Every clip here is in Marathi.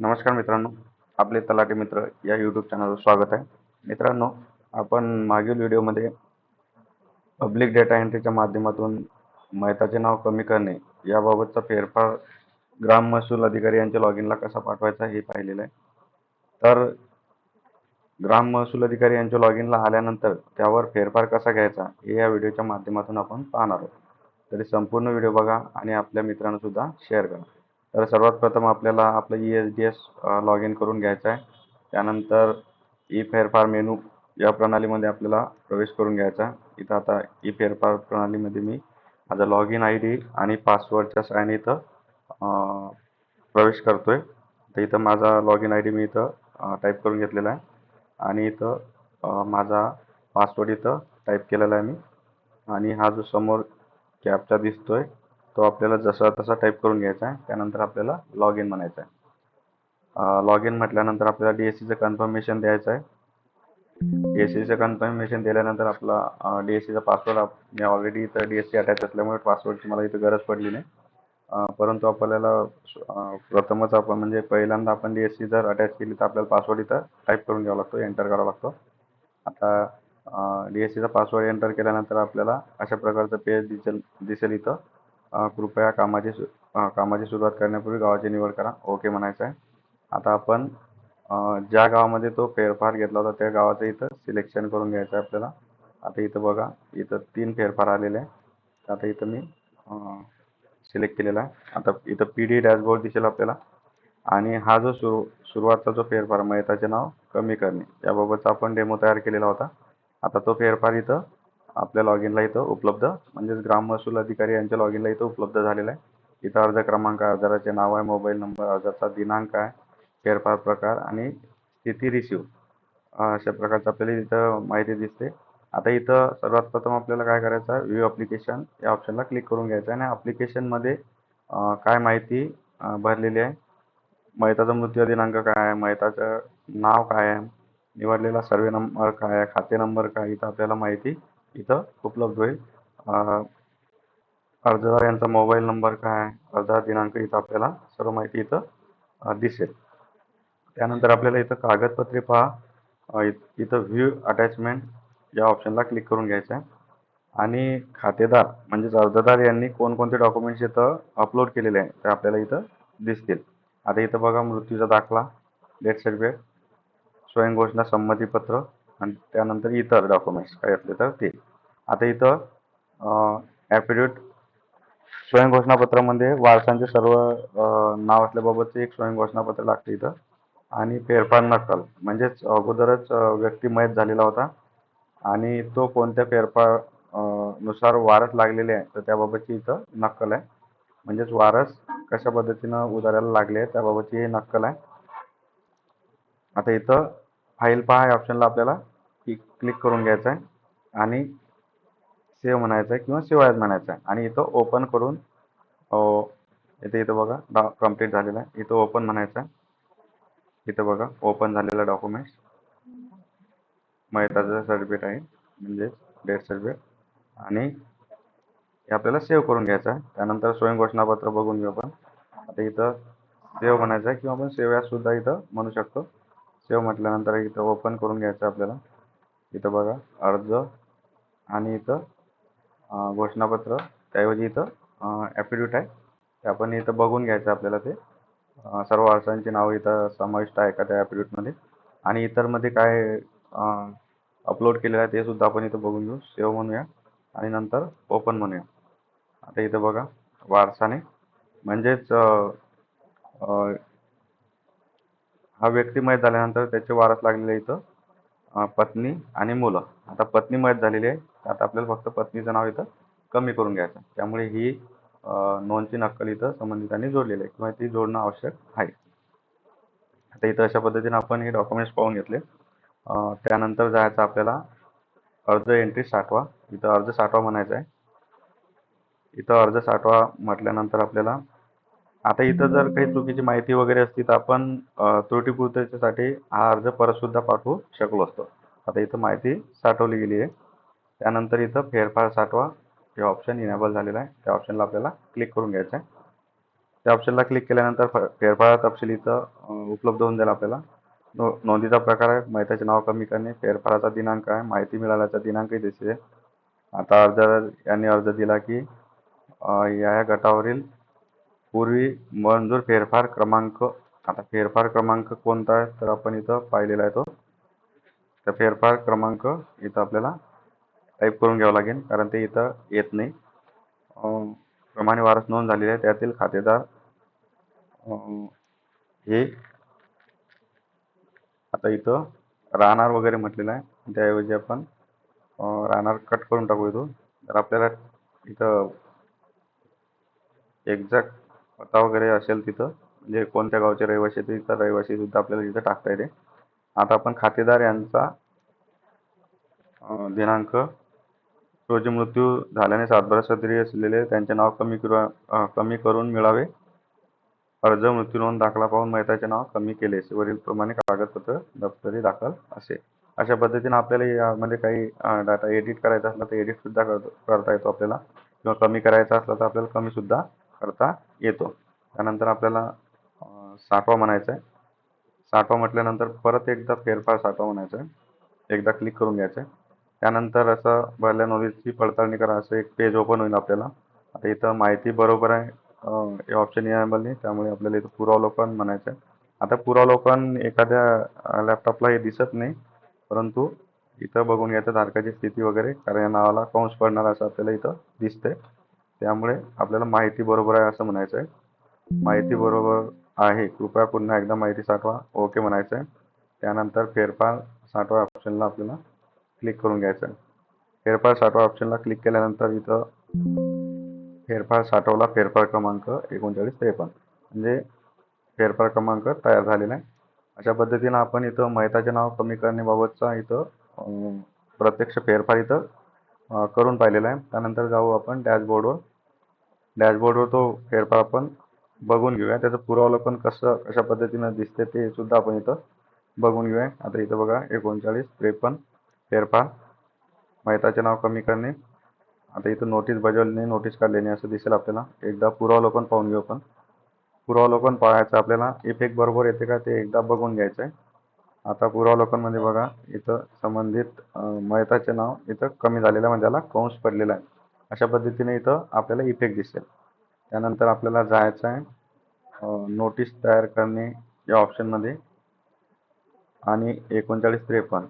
नमस्कार मित्रांनो आपले तलाठी मित्र या यूट्यूब चॅनलवर स्वागत आहे. मित्रांनो आपण मागील व्हिडिओमध्ये पब्लिक डेटा एंट्रीच्या माध्यमातून मैताचे नाव कमी करणे याबाबतचा फेरफार ग्राम महसूल अधिकारी यांच्या लॉगिनला कसा पाठवायचा हे पाहिलेलं आहे. तर ग्राम महसूल अधिकारी यांच्या लॉगिनला आल्यानंतर त्यावर फेरफार कसा घ्यायचा हे या व्हिडिओच्या माध्यमातून आपण पाहणार आहोत. तरी संपूर्ण व्हिडिओ बघा आणि आपल्या मित्रांना सुद्धा शेअर करा. तर सर्वात प्रथम आपल्याला आपलं E S D S log in करून घ्यायचं आहे. त्यानंतर ई फेरफार मेनू या प्रणालीमध्ये आपल्याला प्रवेश करून घ्यायचा इथं आता ई फेरफार प्रणालीमध्ये मी माझा लॉग इन आय डी आणि पासवर्डच्या साहाय्याने इथं प्रवेश प्रवेश आहे तर इथं माझा लॉग इन आय डी मी इथं टाईप करून घेतलेला आहे. आणि इथं माझा पासवर्ड इथं टाईप केलेला आहे मी. आणि हा जो समोर कॅपचा आहे तो आपल्याला जसा तसा टाईप करून घ्यायचा आहे. त्यानंतर आपल्याला लॉग इन म्हणायचं आहे. लॉग इन म्हटल्यानंतर आपल्याला डी एस सीचं कन्फर्मेशन द्यायचं आहे. डी एस सीचं कन्फर्मेशन दिल्यानंतर आपला डी एस सीचा पासवर्ड मी ऑलरेडी इथं डी एस सी अटॅच असल्यामुळे पासवर्डची मला इथं गरज पडली नाही. परंतु आपल्याला प्रथमच आपण म्हणजे पहिल्यांदा आपण डी एस सी जर अटॅच केली तर आपल्याला पासवर्ड इथं टाईप करून घ्यावा लागतो एंटर करावा लागतो. आता डी एस सीचा पासवर्ड एंटर केल्यानंतर आपल्याला अशा प्रकारचं पेज दिसेल दिसेल इथं. कृपया कामाची सु कामाची सुरुवात करण्यापूर्वी गावाची निवड करा. ओके म्हणायचं आहे. आता आपण ज्या गावामध्ये तो फेरफार घेतला होता त्या गावाचं इथं सिलेक्शन करून घ्यायचं आहे आपल्याला. आता इथं बघा इथं तीन फेरफार आलेले आहे आता इथं मी सिलेक्ट केलेला आहे. आता इथं पी डी डॅशबोर्ड दिसेल आपल्याला. आणि हा जो सुरू सुरुवातचा जो फेरफार मयताचे नाव कमी करणे याबाबतचा आपण डेमो तयार केलेला होता. आता तो फेरफार इथं आपल्या लॉगिनला इथं उपलब्ध. म्हणजेच ग्राम महसूल अधिकारी यांच्या लॉगिनला इथं उपलब्ध झालेला आहे. इथं अर्ज क्रमांक आहे नाव आहे मोबाईल नंबर अर्जाचा दिनांक आहे फेरफार प्रकार आणि स्थिती रिसिव्ह अशा प्रकारचं आपल्याला इथं माहिती दिसते. आता इथं सर्वात प्रथम आपल्याला काय करायचं आहे? व्ह्यू ॲप्लिकेशन या ऑप्शनला क्लिक करून घ्यायचं आहे. आणि ॲप्लिकेशनमध्ये काय माहिती भरलेली आहे? महिताचा मृत्यू दिनांक काय आहे? महिताचं नाव काय आहे? निवडलेला सर्वे नंबर काय आहे? खाते नंबर काय इथं आपल्याला माहिती इथं उपलब्ध होईल. अर्जदार यांचा मोबाईल नंबर काय अर्जदार दिनांक इथं आपल्याला सर्व माहिती इथं दिसेल. त्यानंतर आपल्याला इथं कागदपत्रे पहा. इथं व्ह्यू अटॅचमेंट या ऑप्शनला क्लिक करून घ्यायचं आहे. आणि खातेदार म्हणजेच अर्जदार यांनी कोणकोणते डॉक्युमेंट्स इथं अपलोड केलेले आहे ते आपल्याला इथं दिसतील. आता इथं बघा मृत्यूचा दाखला डेथ सर्टिफिकेट स्वयंघोषणा संमतीपत्र आणि त्यानंतर इतर डॉक्युमेंट्स काय असले तर ते. आता इथं ॲफिडेविट स्वयंघोषणापत्रामध्ये वारसांचे सर्व नाव असल्याबाबतचे एक स्वयंघोषणापत्र लागते इथं. आणि फेरफार नक्कल. म्हणजेच अगोदरच अं, व्यक्ती मयत झालेला होता. आणि तो कोणत्या फेरफारनुसार वारस लागलेले आहे तर त्याबाबतची इथं नक्कल आहे. म्हणजेच वारस कशा पद्धतीनं उधारायला लागले आहे त्याबाबतची ही नक्कल आहे. आता इथं फाईल पहा या ऑप्शनला आपल्याला क्लिक करून घ्यायचं आहे. आणि सेव म्हणायचं आहे किंवा सेव्ह ॲज म्हणायचं आहे. आणि इथं ओपन करून इथे इथं बघा डॉ कंप्लीट झालेलं आहे. इथं ओपन म्हणायचं आहे. इथं बघा ओपन झालेलं डॉक्युमेंट्स मैताचं सर्टिफिकेट आहे म्हणजे डेथ सर्टिफिकेट आणि हे आपल्याला सेव्ह करून घ्यायचं आहे. त्यानंतर स्वयंघोषणापत्र बघून घेऊ आपण. आता इथं सेव्ह म्हणायचं आहे किंवा आपण सेव्ह सुद्धा इथं म्हणू शकतो. सेव्ह म्हटल्यानंतर इथं ओपन करून घ्यायचं आहे आपल्याला. इथं बघा अर्ज. आणि इथं घोषणापत्र त्याऐवजी इथं ॲफिडेविट आहे. ते आपण इथं बघून घ्यायचं आहे आपल्याला ते. सर्व वारसांची नावं इथं समाविष्ट आहे का त्या ॲफिडेविटमध्ये आणि इतरमध्ये काय अपलोड केलेलं आहे ते सुद्धा आपण इथं बघून घेऊ. सेव्ह म्हणूया आणि नंतर ओपन म्हणूया. आता इथं बघा वारसाने. म्हणजेच हा व्यक्ती मयत झाल्यानंतर त्याचे वारस लागलेले इथं पत्नी आणि मुलं. आता पत्नी मयत झालेली आहे. आता आपल्याला फक्त पत्नीचं नाव इथं कमी करून घ्यायचं. त्यामुळे ही नोंदची नक्कल इथं संबंधितांनी जोडलेली आहे किंवा ती जोडणं आवश्यक आहे. आता इथं अशा पद्धतीने आपण हे डॉक्युमेंट्स पाहून घेतले. त्यानंतर जायचं आपल्याला अर्ज एंट्री साठवा. इथं अर्ज साठवा म्हणायचा आहे. इथं अर्ज साठवा म्हटल्यानंतर आपल्याला आता इथं जर काही चुकीची माहिती वगैरे असती तर आपण अं, त्रुटीपूर्ततेसाठी हा अर्ज परत सुद्धा पाठवू शकलो असतो. आता इथं माहिती साठवली गेली आहे. त्यानंतर इथं फेरफार साठवा हे ऑप्शन इनेबल झालेलं आहे. त्या ऑप्शनला आपल्याला क्लिक करून घ्यायचं आहे. त्या ऑप्शनला क्लिक केल्यानंतर फ फेरफार तपशील इथं उपलब्ध होऊन जाईल आपल्याला. नो नोंदीचा प्रकार आहे. माहितीचे नाव कमी करणे फेरफाराचा दिनांक आहे. माहिती मिळाल्याचा दिनांकही दिसते आता अर्ज यांनी अर्ज दिला की या या गटावरील पूर्वी मंजूर फेरफार क्रमांक आता फेरफार क्रमांक कोणता आहे? तर आपण इथं पाहिलेला आहे तो. तर फेरफार क्रमांक इथं आपल्याला टाईप करून घ्यावं लागेल कारण ते इथं येत नाही. प्रमाणे वारस नोंद झालेली आहे त्यातील खातेदार हे आता इथं राहणार वगैरे म्हटलेलं आहे. त्याऐवजी आपण राहणार कट करून टाकू इथून. तर आपल्याला इथं एक्झॅक्ट पत्ता वगैरे असेल तिथं म्हणजे कोणत्या गावचे रहिवासी आहेत तिथं रहिवासी सुद्धा आपल्याला इथं टाकता येते. आता आपण खातेदार यांचा दिनांक रोजी मृत्यू झाल्याने सातबारा सदरी असलेले त्यांचे नाव कमी किंवा कमी करून मिळावे. अर्ज मृत्यू नोंद दाखला पाहून मैताचे नाव कमी केले. वरील प्रमाणे कागदपत्र दप्तरी दाखल असे. अशा पद्धतीने आपल्याला यामध्ये काही डाटा एडिट करायचा असला तर एडिट सुद्धा करतो करता येतो आपल्याला. किंवा कमी करायचा असला तर आपल्याला कमी सुद्धा करता येतो. त्यानंतर आपल्याला साठवा म्हणायचा आहे साठवा म्हटल्यानंतर परत एकदा फेरफार साठवा म्हणायचा आहे एकदा क्लिक करून घ्यायचं आहे त्यानंतर असं भरल्या नोंदीची पडताळणी करा असं एक पेज ओपन होईल आपल्याला. आता इथं माहिती बरोबर आहे हे ऑप्शन इनेबल नाही त्यामुळे आपल्याला इथं पुरावलोकन म्हणायचं आहे आता पुरावलोकन एखाद्या लॅपटॉपला हे दिसत नाही परंतु इथं बघून घ्यायचं धारकाची स्थिती वगैरे कारण या नावाला कंस पडणार असं आपल्याला इथं दिसतंय. त्यामुळे आपल्याला माहिती बरोबर आहे असं म्हणायचं आहे माहिती बरोबर आहे कृपया पुन्हा एकदा माहिती साठवा. ओके म्हणायचं आहे त्यानंतर फेरफार साठवा ऑप्शनला आपल्याला. क्लिक करून घ्यायचं. फेरफार साठवा ऑप्शनला क्लिक केल्यानंतर इथं फेरफार साठवला फेरफार क्रमांक एकोणचाळीस त्रेपन्न. म्हणजे फेरफार क्रमांक तयार झालेला आहे. अशा पद्धतीनं आपण इथं मैताचे नाव कमी करण्याबाबतचा इथं प्रत्यक्ष फेरफार इथं करून पाहिलेला आहे. त्यानंतर जाऊ आपण डॅशबोर्डवर डॅशबोर्डवर तो फेरफार आपण बघून घेऊया. त्याचं पुरावलोकन कसं कशा पद्धतीनं दिसते ते सुद्धा आपण इथं बघून घेऊया. आता इथं बघा एकोणचाळीस त्रेपन्न. फेरफार मैताचे नाव कमी करणे. आता इथं नोटीस बजावली नोटीस काढलेली असं दिसेल आपल्याला. एकदा पुरावलोकन पाहून घेऊ आपण. पुरावलोकन पाहायचं आपल्याला इफेक्ट बरोबर येते का ते एकदा बघून घ्यायचं आहे आता पुरावलोकनमध्ये बघा इथं संबंधित मयताचे नाव इथं कमी झालेलं आहे म्हणजे त्याला कंस पडलेला आहे. अशा पद्धतीने इथं आपल्याला इफेक्ट दिसेल. त्यानंतर आपल्याला जायचं आहे नोटीस तयार करणे या ऑप्शनमध्ये आणि एकोणचाळीस त्रेपन्न.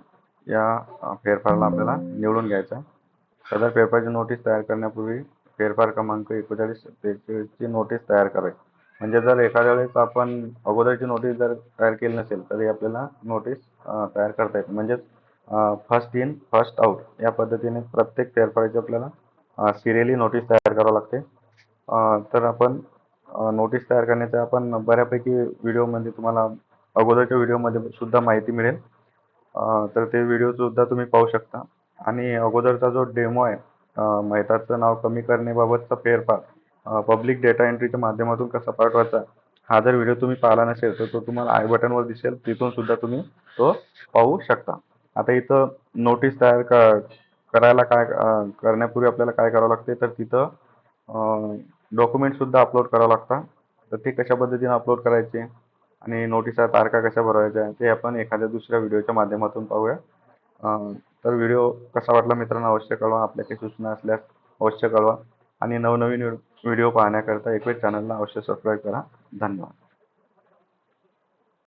या फेरफारला आपल्याला निवडून घ्यायचा. सदर फेरफारची नोटीस तयार करण्यापूर्वी फेरफार क्रमांक एकोणचाळीस त्रेचाळीसची नोटीस तयार करावी. म्हणजे जर एखाद्या वेळेस आपण अगोदरची नोटीस जर तयार केली नसेल तरी आपल्याला नोटीस तयार करता येते. म्हणजेच फर्स्ट इन फर्स्ट आउट या पद्धतीने प्रत्येक फेरफाराची आपल्याला सिरियली नोटीस तयार करावं लागते. तर आपण नोटीस तयार करण्याचा आपण बऱ्यापैकी व्हिडिओमध्ये तुम्हाला अगोदरच्या व्हिडिओमध्ये सुद्धा माहिती मिळेल. तर ते व्हिडिओसुद्धा तुम्ही पाहू शकता. आणि अगोदरचा जो डेमो आहे मैताचं नाव कमी करण्याबाबतचा फेरफार पब्लिक डेटा एंट्रीच्या माध्यमातून कसा पाठवायचा हा जर व्हिडिओ तुम्ही पाहिला नसेल तर तो तुम्हाला आय बटनवर दिसेल. तिथून सुद्धा तुम्ही तो पाहू शकता. आता इथं नोटीस तयार क करायला काय करण्यापूर्वी आपल्याला काय करावं लागते तर तिथं डॉक्युमेंटसुद्धा अपलोड करावं लागतात तर ते कशा पद्धतीने अपलोड करायचे? आणि नोटिसा तारखा कशा भरवायच्या ते आपण एखाद्या दुसऱ्या व्हिडिओच्या माध्यमातून पाहूया. तर व्हिडिओ कसा वाटला मित्रांनो अवश्य कळवा. आपल्या काही सूचना असल्यास अवश्य कळवा. आणि नवनवीन व्हिडिओ पाहण्याकरता एकवेळ चॅनलला अवश्य सबस्क्राईब करा. धन्यवाद.